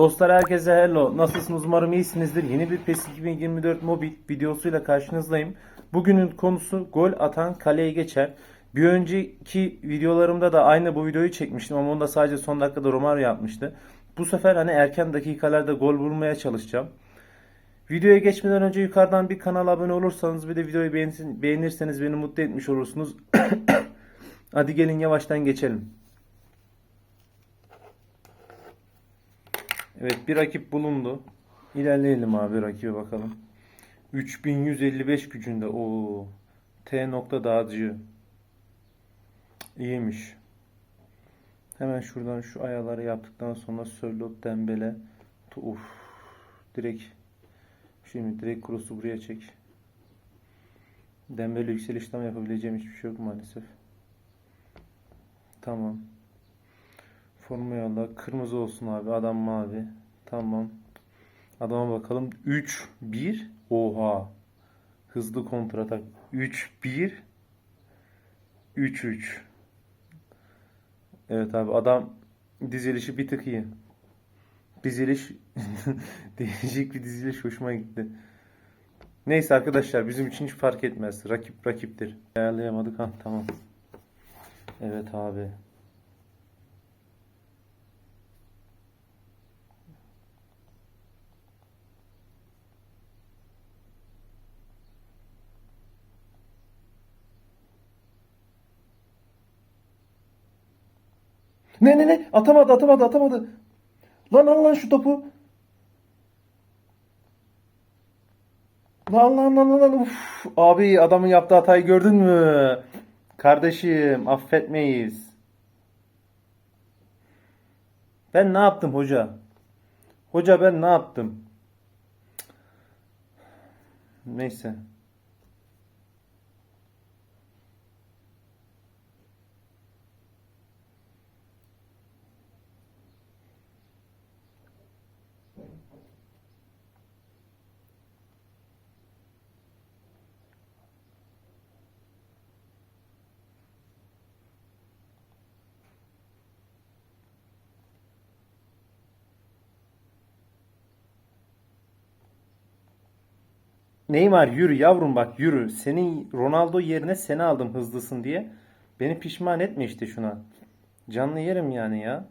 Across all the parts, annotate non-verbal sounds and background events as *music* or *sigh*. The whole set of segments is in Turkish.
Dostlar herkese hello. Nasılsınız? Umarım iyisinizdir. Yeni bir PES 2024 mobil videosuyla karşınızdayım. Bugünün konusu gol atan kaleye geçer. Bir önceki videolarımda da aynı bu videoyu çekmiştim ama onda sadece son dakikada Romario yapmıştı. Bu sefer hani erken dakikalarda gol vurmaya çalışacağım. Videoya geçmeden önce yukarıdan bir kanala abone olursanız bir de videoyu beğenirseniz beni mutlu etmiş olursunuz. *coughs* Hadi gelin yavaştan geçelim. Evet bir rakip bulundu. İlerleyelim abi rakibe bakalım. 3155 gücünde. o T nokta dağıtıcı. İyiymiş. Hemen şuradan şu ayaları yaptıktan sonra Sörlot Dembele. Uf. Direkt şimdi direkt cross'u buraya çek. Dembele yükselişten yapabileceğim hiçbir şey yok maalesef. Tamam. Formu yolla. Kırmızı olsun abi. Adam mavi. Tamam. Adama bakalım. 3 1 Oha. Hızlı kontratak. 3 1 3 3 Evet abi adam dizilişi bir tık iyi. Diziliş *laughs* değişik bir diziliş hoşuma gitti. Neyse arkadaşlar bizim için hiç fark etmez. Rakip rakiptir. Ayarlayamadık ha tamam. Evet abi. Ne ne ne? Atamadı atamadı atamadı. Lan al lan şu topu. Lan lan lan lan. Uf. Abi adamın yaptığı hatayı gördün mü? Kardeşim affetmeyiz. Ben ne yaptım hoca? Hoca ben ne yaptım? Neyse. Neymar yürü yavrum bak yürü. Senin Ronaldo yerine seni aldım hızlısın diye. Beni pişman etme işte şuna. Canlı yerim yani ya.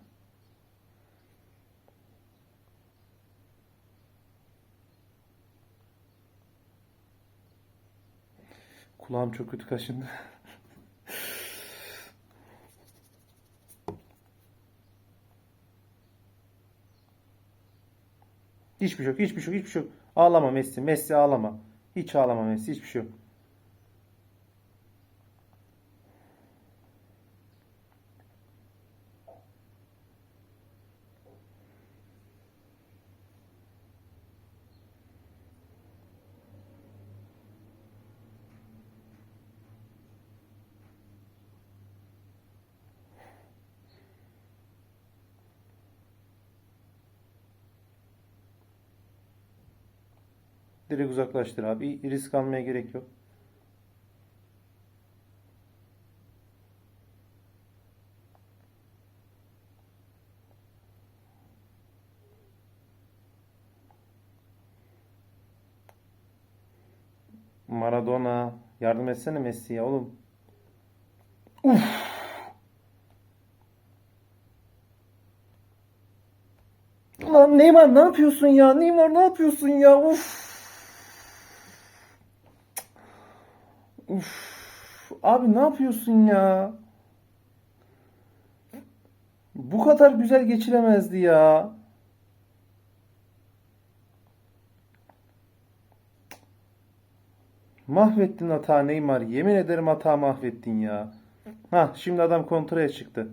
Kulağım çok kötü kaşındı. *laughs* Hiçbir şey yok, hiçbir şey yok, hiçbir şey yok. Ağlama Messi, Messi ağlama. Hiç ağlama Messi, hiçbir şey yok. Direkt uzaklaştır abi. Risk almaya gerek yok. Maradona. Yardım etsene Messi'ye oğlum. Uf. Lan Neymar ne yapıyorsun ya? Neymar ne yapıyorsun ya? Uf. Uf. Abi ne yapıyorsun ya? Bu kadar güzel geçiremezdi ya. Mahvettin hata Neymar. Yemin ederim hata mahvettin ya. Ha şimdi adam kontraya çıktı.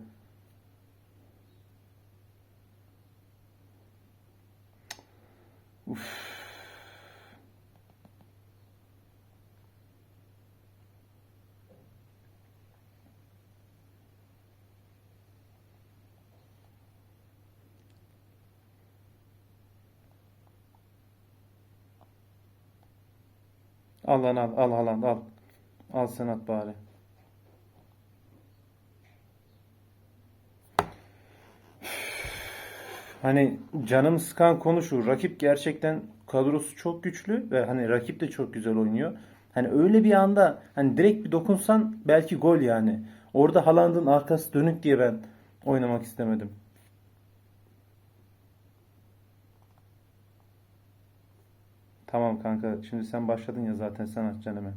Al lan al al al al al. Sen at bari. Hani canım sıkan konu şu. Rakip gerçekten kadrosu çok güçlü ve hani rakip de çok güzel oynuyor. Hani öyle bir anda hani direkt bir dokunsan belki gol yani. Orada Haaland'ın arkası dönük diye ben oynamak istemedim. Tamam kanka. Şimdi sen başladın ya zaten sen açacaksın hemen.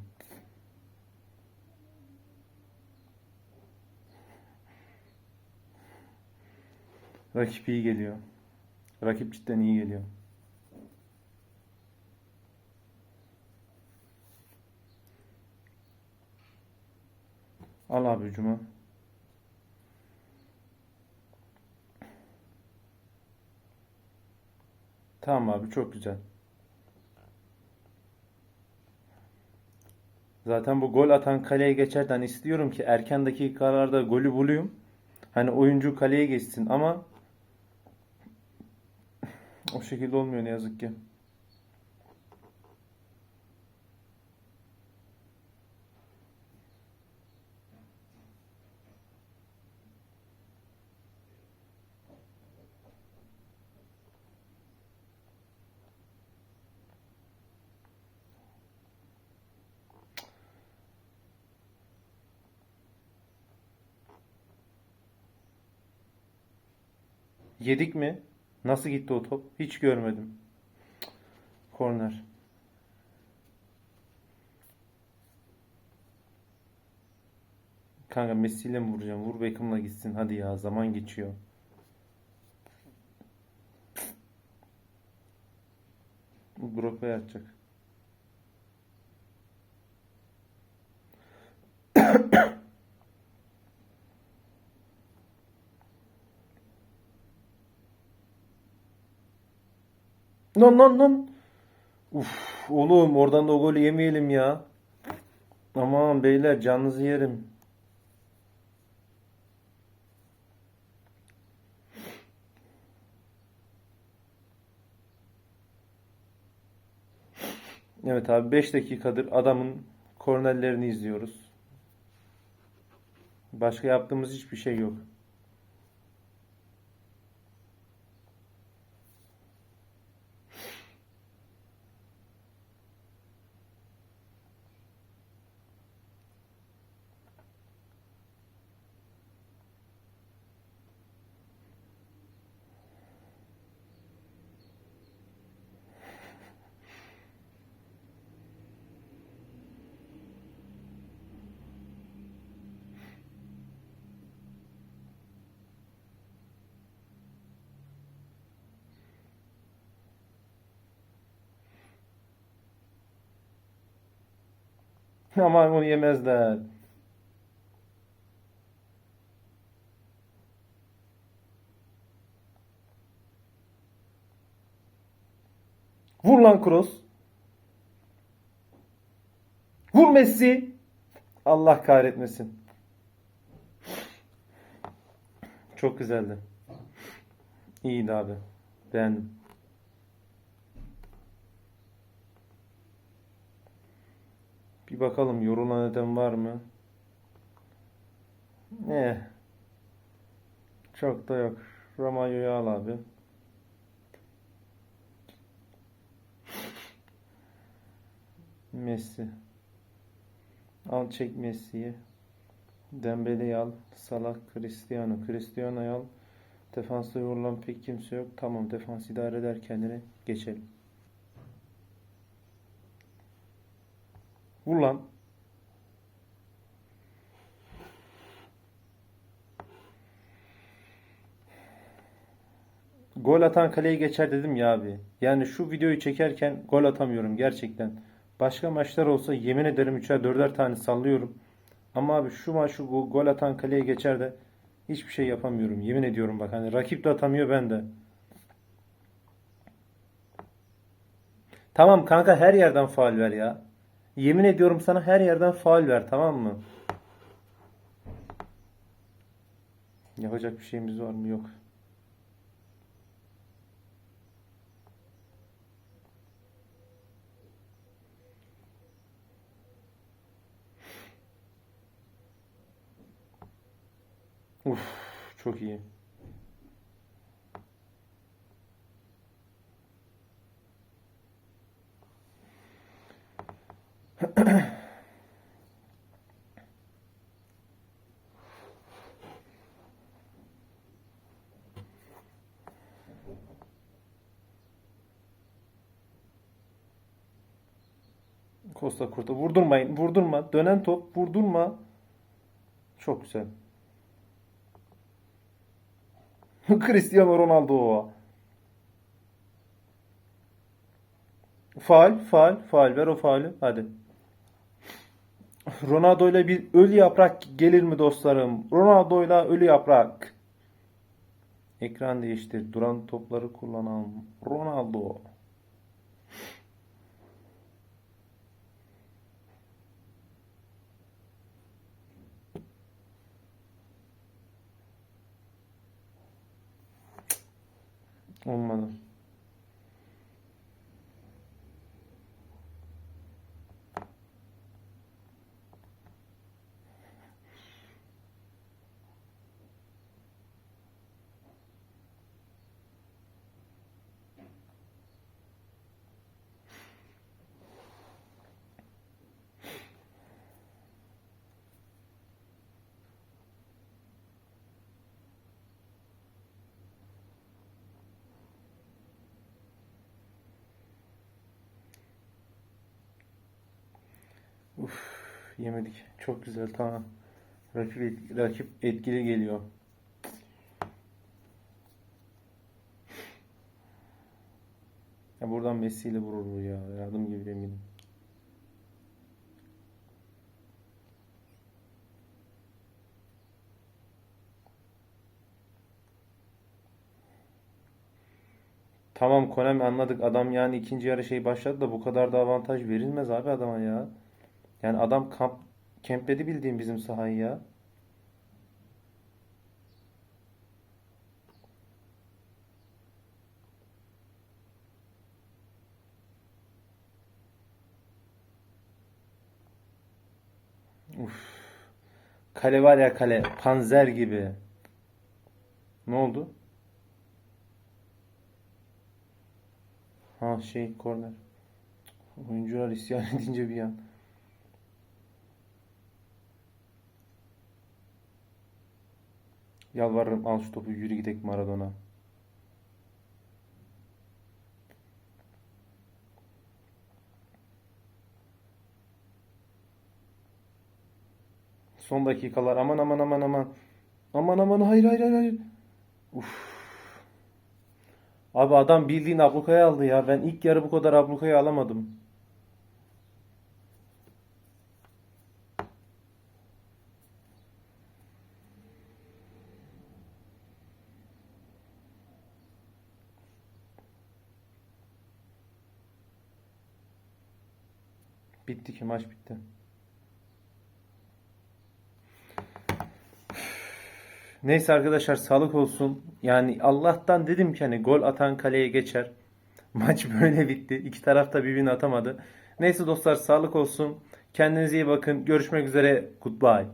Rakip iyi geliyor. Rakip cidden iyi geliyor. Al abi Cuma. Tamam abi çok güzel. Zaten bu gol atan kaleye geçerden istiyorum ki erken dakikalarda golü bulayım. Hani oyuncu kaleye geçsin ama o şekilde olmuyor ne yazık ki. Yedik mi? Nasıl gitti o top? Hiç görmedim. Korner. Kanka Messi ile mi vuracağım? Vur Beckham'la gitsin. Hadi ya zaman geçiyor. Drogba'ya atacak. Lan lan lan. Uf, oğlum oradan da o golü yemeyelim ya. Aman beyler canınızı yerim. Evet abi 5 dakikadır adamın kornerlerini izliyoruz. Başka yaptığımız hiçbir şey yok. *laughs* Aman onu yemezler. Vur lan Kroos. Vur Messi. Allah kahretmesin. Çok güzeldi. İyiydi abi. Beğendim. Bir bakalım yorulan eden var mı? Ne? Çok da yok. Romayo'yu al abi. Messi. Al çek Messi'yi. Dembele'yi al. Salah, Cristiano. Cristiano'yu al. Defansta yorulan pek kimse yok. Tamam defans idare eder kendini. Geçelim. Vur. Gol atan kaleye geçer dedim ya abi. Yani şu videoyu çekerken gol atamıyorum gerçekten. Başka maçlar olsa yemin ederim 3'er 4'er tane sallıyorum. Ama abi şu maç şu go- gol atan kaleye geçer de hiçbir şey yapamıyorum. Yemin ediyorum bak hani rakip de atamıyor ben de. Tamam kanka her yerden faul ver ya. Yemin ediyorum sana her yerden faul ver tamam mı? Yapacak bir şeyimiz var mı? Yok. Uf, çok iyi. Costa Curta vurdurmayın. Vurdurma. Dönen top vurdurma. Çok güzel. *laughs* Cristiano Ronaldo. Faal, faal, faal. Ver o faali. Hadi. Ronaldo ile bir ölü yaprak gelir mi dostlarım? Ronaldo ile ölü yaprak. Ekran değiştir. Duran topları kullanan Ronaldo. Olmadı. Uf, yemedik. Çok güzel tamam. Rakip, rakip etkili geliyor. Ya buradan Messi ile vurur bu ya. Yardım gibi eminim. Tamam Konami anladık. Adam yani ikinci yarı şey başladı da bu kadar da avantaj verilmez abi adama ya. Yani adam kamp kempledi bildiğim bizim sahayı ya. Uf. Kale var ya kale. Panzer gibi. Ne oldu? Ha şey korner. Oyuncular isyan *laughs* edince bir an. Yalvarırım al şu topu yürü gidelim Maradona. Son dakikalar aman aman aman aman. Aman aman hayır hayır hayır. Uf. Abi adam bildiğin ablukayı aldı ya. Ben ilk yarı bu kadar ablukayı alamadım. Bitti ki maç bitti. Neyse arkadaşlar sağlık olsun. Yani Allah'tan dedim ki hani gol atan kaleye geçer. Maç *laughs* böyle bitti. İki taraf da birbirini atamadı. Neyse dostlar sağlık olsun. Kendinize iyi bakın. Görüşmek üzere. Goodbye.